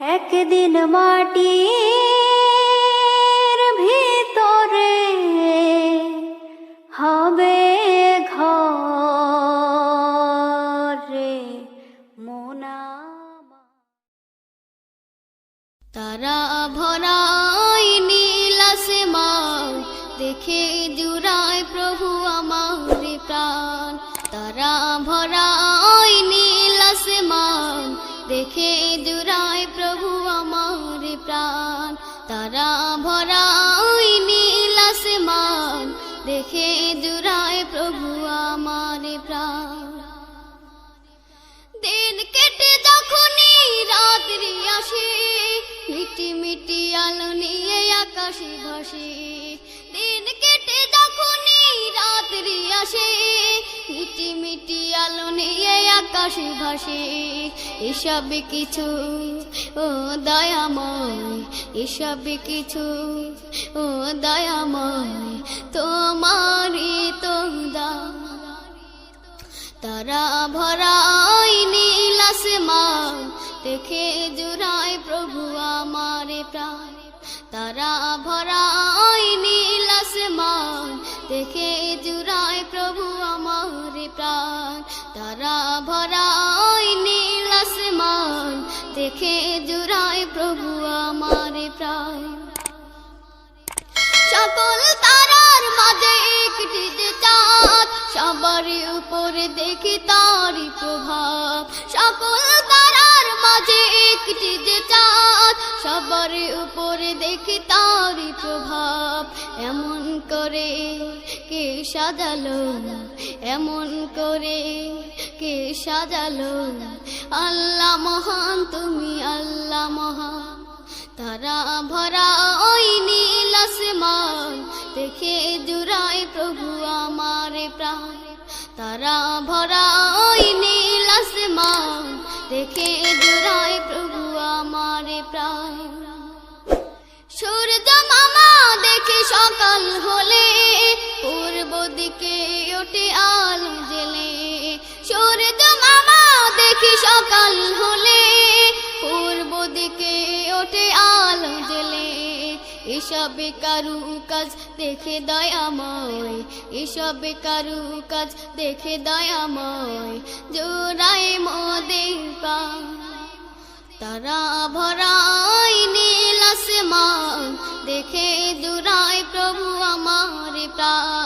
একদিন মাটির ভিতরে হবে ঘরে মোনামা। তারা ভরাই নীল আসমান, দেখে জুড়ায় প্রভু আমার প্রাণ। তারা ভরাই দেখে জুড়ায় প্রভু আমার প্রাণ। তারা ভরাই নীল আসমান, দেখে জুড়ায় প্রভু আমার প্রাণ। দিন কেটে যখনই রাত্রি আসে, মিটি মিটি আলো নিয়ে আকাশে ভাসে। মিটি আলো নিয়ে আকাশে ভাসে। এসব কিছু, ও দয়াময়, এসব কিছু, ও দয়াময়, তোমারই তো দা তারা ভরাই নীল আসমান দেখে জুড়ায় প্রভু আমার প্রাণ। তারা ভরাই নীল আসমান দেখে তারা ভরাই নীল আসমান, দেখে জুড়ায় প্রভু আমার প্রাণ সকল তারার মাঝে একটি যে চাঁদ, সবার উপরে দেখি তারই প্রভাব। সকল তারার মাঝে একটি যে চাঁদ, সবার উপরে দেখি তারই প্রভাব। এমন করে কে সাজালো, এমন করে কে সাজালো। আল্লাহ মহান, তুমি আল্লাহ মহান। তারা ভরা ওই নীল আসমান দেখে জুড়াই প্রভু আমার প্রাণ। তারা ভরা ওই নীল আসমান দেখে জুড়াই প্রভু আমার প্রাণ। সূর্য মামা দেখে সকাল হলে পূর্ব দিকে ওঠে আলো সকাল হলে পূর্ব দিকে ওঠে আলো জেলে এসব কারু কাজ দেখে দয়াময় এসব কারু কাজ দেখে দয়াময় জোড়ায় মোদের পা তারা ভরাই নীল আসমান। দেখে জুড়াই প্রভু আমার প্রাণ।